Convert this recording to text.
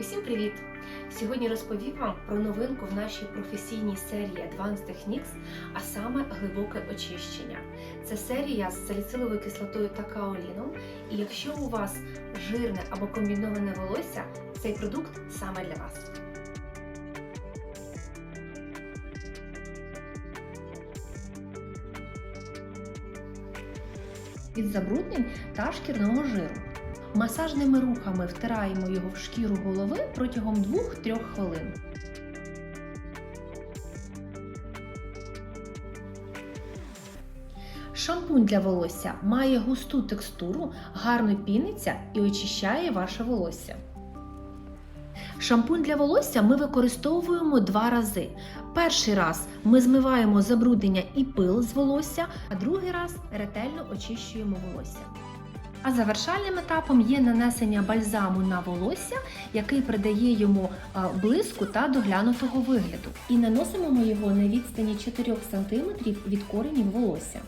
Усім привіт! Сьогодні розповім вам про новинку в нашій професійній серії Advanced Techniques, а саме глибоке очищення. Це серія з саліциловою кислотою та каоліном. І якщо у вас жирне або комбіноване волосся, цей продукт саме для вас. Від забруднень та шкірного жиру. Масажними рухами втираємо його в шкіру голови протягом 2-3 хвилин. Шампунь для волосся має густу текстуру, гарно піниться і очищає ваше волосся. Шампунь для волосся ми використовуємо два рази. Перший раз ми змиваємо забруднення і пил з волосся, а другий раз ретельно очищуємо волосся. А завершальним етапом є нанесення бальзаму на волосся, який придає йому блиску та доглянутого вигляду. І наносимо ми його на відстані 4 см від коренів волосся.